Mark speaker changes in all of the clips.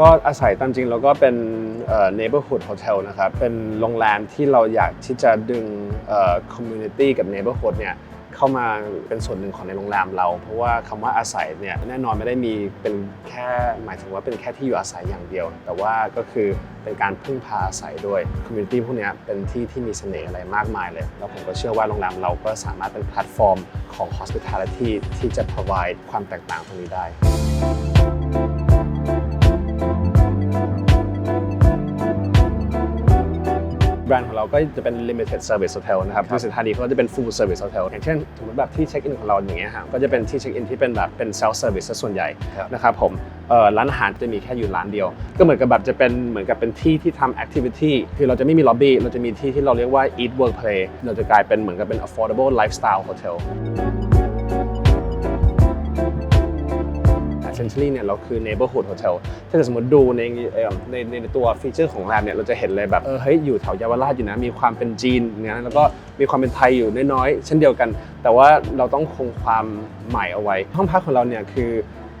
Speaker 1: ก็อาศัยตามจริงแล้วก็เป็นเอ่อ neighborhood hotel นะครับ เป็นโรงแรมที่เราอยากที่จะดึงเอ่อ community กับ neighborhood เนี่ยเข้ามาเป็นส่วนหนึ่งของในโรงแรมเรา เพราะว่าคำว่าอาศัยเนี่ยแน่นอนไม่ได้มีเป็นแค่หมายถึงว่าเป็นแค่ที่อยู่อาศัยอย่างเดียว แต่ว่าก็คือเป็นการพึ่งพาอาศัยด้วย community พวกนี้เป็นที่ที่มีเสน่ห์อะไรมากมายเลย แล้วผมก็เชื่อว่าโรงแรมเราก็สามารถเป็นแพลตฟอร์มของ hospitality ที่จะ provide ความแตกต่างตรงนี้ได้ แบรนด์ของเราก็จะเป็น limited service hotel นะครับที่สุดท้ายนี้เขาก็จะเป็น full service hotel อย่างเช่นสมมติแบบที่เช็คอินของเราอย่างเงี้ยฮะก็จะเป็นที่เช็คอินที่เป็นแบบเป็น self service ซะส่วนใหญ่
Speaker 2: ครับ
Speaker 1: นะครับผมเอ่อร้านอาหารจะมีแค่อยู่ร้านเดียว ก็เหมือนกับแบบจะเป็นเหมือนกับเป็นที่ที่ทำ activity คือเราจะไม่มี lobby เราจะมีที่ที่เราเรียกว่า eat work play เราจะกลายเป็นเหมือนกับเป็น affordable lifestyle hotel Century เนี่ยเราคือ neighborhood hotel ถ้าเกิดสมมติดูในในในตัวฟีเจอร์ของรงแรมเนี่ยเราจะเห็นเลยแบบเออเฮ้ยอยู่แถวเยาวราชอยู่นะ มีความเป็นจีนนะแล้วก็มีความเป็นไทยอยู่น้อยๆ เช่นเดียวกัน แต่ว่าเราต้องคงความใหม่เอาไว้ ห้องพักของเราเนี่ยคือ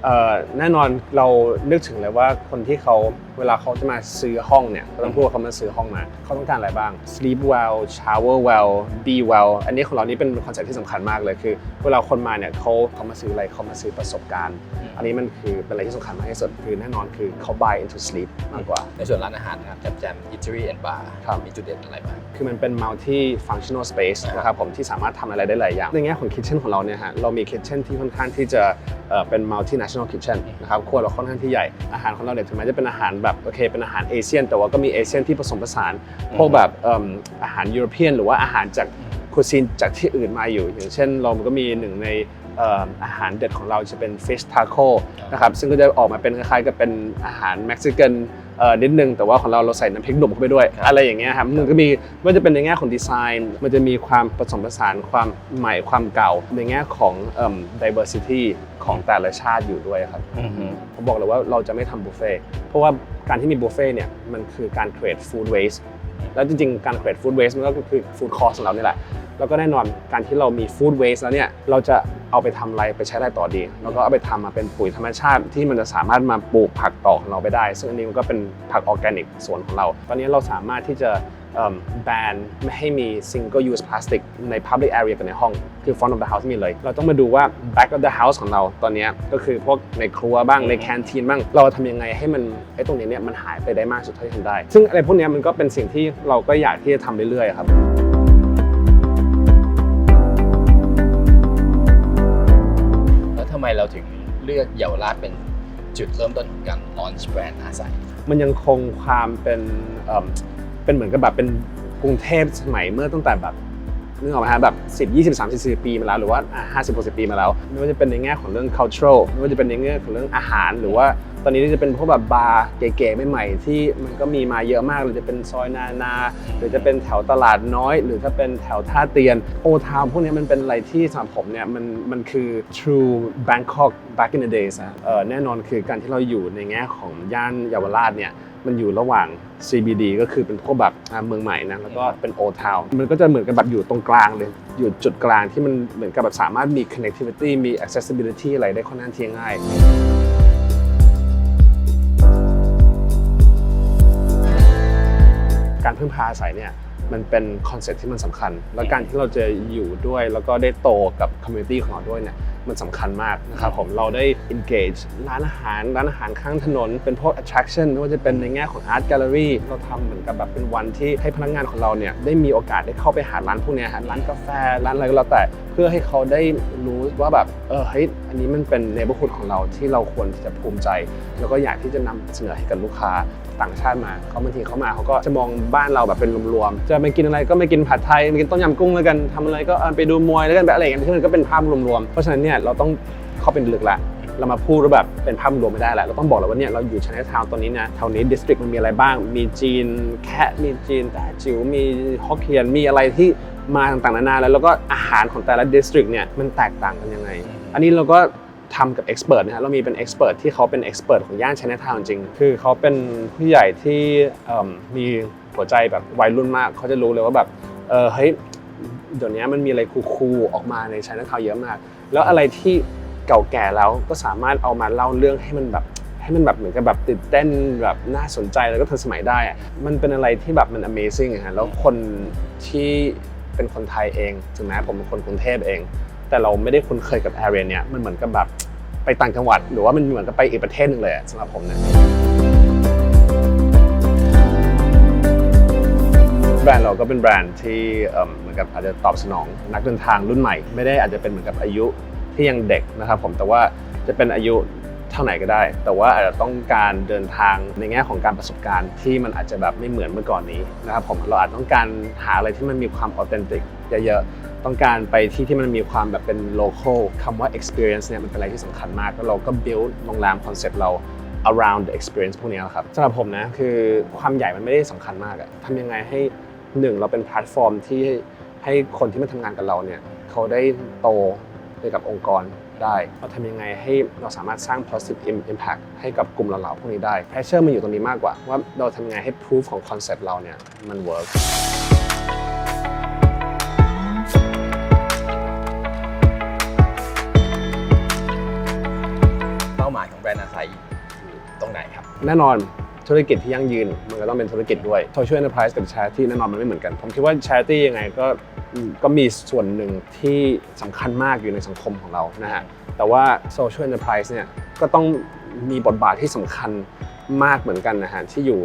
Speaker 1: เอ่อแน่นอนเรานึกถึงเลยว่าคนที่เขา เวลาเขาจะมาซื้อห้องเนี่ยก็ต้องพูดว่าเขามาซื้อห้องมา เขาต้องการอะไรบ้าง sleep well shower well be well อันนี้ของเรานี่เป็นคอนเซ็ปต์ที่สำคัญมากเลยคือ เวลาคนมาเนี่ยเขาเขามาซื้ออะไรเขามาซื้อประสบการณ์ อันนี้มันคือเป็นอะไรที่สำคัญมากที่สุดคือแน่นอนคือเขา buy into sleep มากกว่า
Speaker 2: ในส่วนร้านอาหารนะครับแจมแจม eatery and bar
Speaker 1: ครับ
Speaker 2: มีจุดเด่นอะไรบ้าง
Speaker 1: คือมันเป็น multi functional space
Speaker 2: อ่า
Speaker 1: นะครับผมที่สามารถทำอะไรได้หลายอย่าง ในแง่ของ kitchen ของเราเนี่ยฮะเรามี kitchen ที่ค่อนข้างที่จะเอ่อเป็น multinational kitchen นะครับครัวเราค่อนข้างที่ใหญ่อาหารของเราเนี่ยถึงแม้จะเป็นอาหารแบบโอเคเป็นอาหารเอเชียน แต่ว่าก็มีเอเชียนที่ผสมผสานพวกแบบเอิ่มอาหารยุโรเปียนหรือว่าอาหารจากคุซีนจากที่อื่นมาอยู่ อย่างเช่นเราก็มีหนึ่งในเอ่ออาหารเด็ดของเราจะเป็น fish taco นะครับซึ่งก็จะออกมาเป็นคล้ายๆกับเป็นอาหารเม็กซิกันเอ่อนิดนึง แต่ว่าของเราเราใส่น้ำพริกหนุ่มเข้าไปด้วย
Speaker 2: ครับ
Speaker 1: อะไรอย่างเงี้ยครับมันก็มีไม่ว่าจะเป็นในแง่ของดีไซน์ มันจะมีความผสมผสานความใหม่ความเก่า ในแง่ของเอิ่ม diversity ของแต่ละชาติอยู่ด้วยครับผมบอกเลยว่าเราจะไม่ทำบุฟเฟ่ต์เพราะว่า การที่มีบุฟเฟ่ต์เนี่ยมันคือการ create food waste แล้วจริงๆ การ create food waste มันก็คือ food cost ของเราเนี่แหละ แล้วก็แน่นอนการที่เรามี food waste แล้วเนี่ยเราจะเอาไปทำอะไรไปใช้อะไรต่อดี แล้วก็เอาไปทำมาเป็นปุ๋ยธรรมชาติที่มันจะสามารถมาปลูกผักต่อของเราไปได้ ซึ่งอันนี้มันก็เป็นผักออร์แกนิกส่วนของเรา ตอนนี้เราสามารถที่จะ แบนไม่ให้มี single use plastic ใน public area กับในห้อง คือ front of the house มีเลย เราต้องมาดูว่า back of the house ของเราตอนเนี้ยก็คือพวกในครัวบ้างในแคนทีนบ้าง เราทำยังไงให้มันไอ้ตรงนี้เนี่ยมันหายไปได้มากสุดเท่าที่ทำได้ ซึ่งอะไรพวกเนี้ยมันก็เป็นสิ่งที่เราก็อยากที่จะทำเรื่อยๆครับ
Speaker 2: แล้วทำไมเราถึงเลือกเยาวราชเป็นจุดเริ่มต้นของการ launch แบรนด์อาศัย
Speaker 1: มันยังคงความเป็น เป็นเหมือนกับแบบเป็นกรุงเทพสมัยเมื่อตั้งแต่แบบนึกออกไหมฮะแบบ 10 20 30 40 ปีมาแล้วหรือว่า50 60 ปีมาแล้วไม่ว่าจะเป็นในแง่ของเรื่อง cultural ไม่ว่าจะเป็นในแง่ของเรื่องอาหาร หรือว่าตอนนี้จะเป็นพวกแบบบาร์เก๋ๆใหม่ๆที่มันก็มีมาเยอะมากหรือจะเป็นซอยนานา หรือจะเป็นแถวตลาดน้อย หรือถ้าเป็นแถวท่าเตียนโอทาวพวกนี้มันเป็นอะไรที่สำหรับผมเนี่ยมันมันคือ true Bangkok back in the days อะเอ่อแน่นอนคือการที่เราอยู่ในแง่ของย่านเยาวราชเนี่ยมันอยู่ระหว่าง CBD ก็คือเป็นพวกแบบอ่าเมืองใหม่นะแล้วก็เป็น Old Town มันก็จะเหมือนกับแบบอยู่ตรงกลางเลย อยู่จุดกลางที่มันเหมือนกับแบบสามารถมี connectivity มี accessibility อะไรได้ค่อนข้างที่ง่ายการพึ่งพาอาศัยเนี่ยมันเป็นคอนเซ็ปต์ที่มันสำคัญ แล้วการที่เราจะอยู่ด้วยแล้วก็ได้โตกับคอมมูนิตี้ของเราด้วยเนี่ยมันสำคัญมากนะครับผมเราได้ engage ร้านอาหาร ร้านอาหารข้างถนน เป็นพวก attraction ไม่ว่าจะเป็นในแง่ของ art gallery เราทำเหมือนกับแบบเป็นวันที่ให้พนักงานของเราเนี่ยได้มีโอกาสได้เข้าไปหาร้านพวกเนี้ยฮะร้านกาแฟ ร้านอะไรก็แล้วแต่เพื่อให้เขาได้รู้ว่าแบบเออเฮ้ยอันนี้มันเป็น neighborhood ของเราที่เราควรที่จะภูมิใจ แล้วก็อยากที่จะนำเสนอให้กับลูกค้าต่างชาติมาเขาบางทีเขามาเขาก็จะมองบ้านเราแบบเป็นรวมๆจะไปกินอะไรก็ไม่กินผัดไทยไม่กินต้มยำกุ้งแล้วกันทำอะไรก็เออไปดูมวยแล้วกันแบบอะไรอย่างเงี้ยที่มันก็เป็นภาพรวมๆเพราะฉะนั้นเนี่ยเราต้องเข้าเป็นลึกละเรามาพูดแบบเป็นภาพรวมไม่ได้แหละเราต้องบอกเลยว่าเนี่ยเราอยู่ช n น t ทาวน์ตอนนี้นะแถวนี้ดิสตริกมันมีอะไรบ้าง มีจีนแคะมีจีนแต่จิ๋วมีฮอกเกียนมีอะไรที่มาต่างๆนานาแล้วแล้วก็อาหารของแต่ละดิสตริกเนี่ยมันแตกต่างกันยังไง อันนี้เราก็ทำกับเอ็กซ์เพรสนะฮะเรามีเป็นเอ็กซ์เพรสที่เขาเป็นเอ็กซ์เพรสของย่านช n น t ทาวน์จริง คือเขาเป็นผู้ใหญ่ที่มีหัวใจแบบวัยรุ่นมากเขาจะรู้เลยว่าแบบเออเฮ้ยเดี๋ยวนี้มันมีอะไรคูลๆออกมาในช n น t ทาวน์เยอะมาก แล้วอะไรที่เก่าแก่แล้วก็สามารถเอามาเล่าเรื่องให้มันแบบให้มันแบบเหมือนกับแบบตื่นเต้นแบบน่าสนใจแล้วก็ทันสมัยได้อะมันเป็นอะไรที่แบบมัน amazing อะฮะแล้วคนที่เป็นคนไทยเองถึงแม้ผมเป็นคนกรุงเทพเอง แต่เราไม่ได้คุ้นเคยกับ area เนี้ยมันเหมือนกับแบบไปต่างจังหวัด หรือว่ามันเหมือนกับไปอีกประเทศหนึงเลยอะสำหรับผมเนะ รนด์เราก็เป็นแบรนด์ที่เหมือนกับอาจจะตอบสนองนักเดินทางรุ่นใหม่ ไม่ได้อาจจะเป็นเหมือนกับอายุที่ยังเด็กนะครับผมแต่ว่าจะเป็นอายุเท่าไหร่ก็ได้ แต่ว่าอาจจะต้องการเดินทางในแง่ของการประสบการณ์ที่มันอาจจะแบบไม่เหมือนเมื่อก่อนนี้นะครับผมเราอาจต้องการหาอะไรที่มันมีความออเทนติกเยอะๆต้องการไปที่ที่มันมีความแบบเป็น local คำว่า experience เนี่ยมันเป็นอะไรที่สำคัญมากแล้วเราก็ build โรงแรมคอนเซ็ปต์เรา around the experience พวกนี้ครับสำหรับผมนะคือความใหญ่มันไม่ได้สำคัญมากอะทำยังไงให้ หนึ่งเราเป็นแพลตฟอร์มที่ให้คนที่มาทำงานกับเราเนี่ยเขาได้โตไปกับองค์กรได้เราทำยังไงให้เราสามารถสร้าง positive im- impact ให้กับกลุ่มเราๆพวกนี้ได้ pressure มันอยู่ตรงนี้มากกว่า ว่าเราทำยังไงให้ proof ของ concept เราเนี่ยมัน work
Speaker 2: เป้าหมายของแบรนด์อาศัยอยู่ตรงไหนครับ
Speaker 1: แน่นอน ธุรกิจที่ยั่งยืน มันก็ต้องเป็นธุรกิจด้วย Social Enterprise กับ Charity แน่นอนมันไม่เหมือนกัน ผมคิดว่า Charity ยังไงก็ก็มีส่วนหนึ่งที่สำคัญมากอยู่ในสังคมของเรานะฮะแต่ว่า Social Enterprise เนี่ยก็ต้องมีบทบาทที่สำคัญมากเหมือนกันนะฮะที่อยู่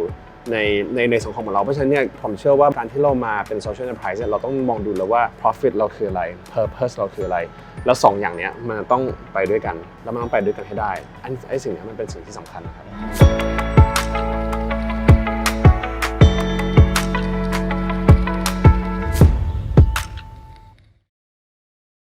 Speaker 1: ในในในสังคมของเรา เพราะฉะนั้นเนี่ยผมเชื่อว่าการที่เรามาเป็น Social Enterprise เนี่ยเราต้องมองดูแล้วว่า Profit เราคืออะไร Purpose เราคืออะไร แล้วสองอย่างเนี้ยมันต้องไปด้วยกัน แล้วมันต้องไปด้วยกันให้ได้ อันไอ้สิ่งนี้มันเป็นสิ่งที่สำคัญนะครับ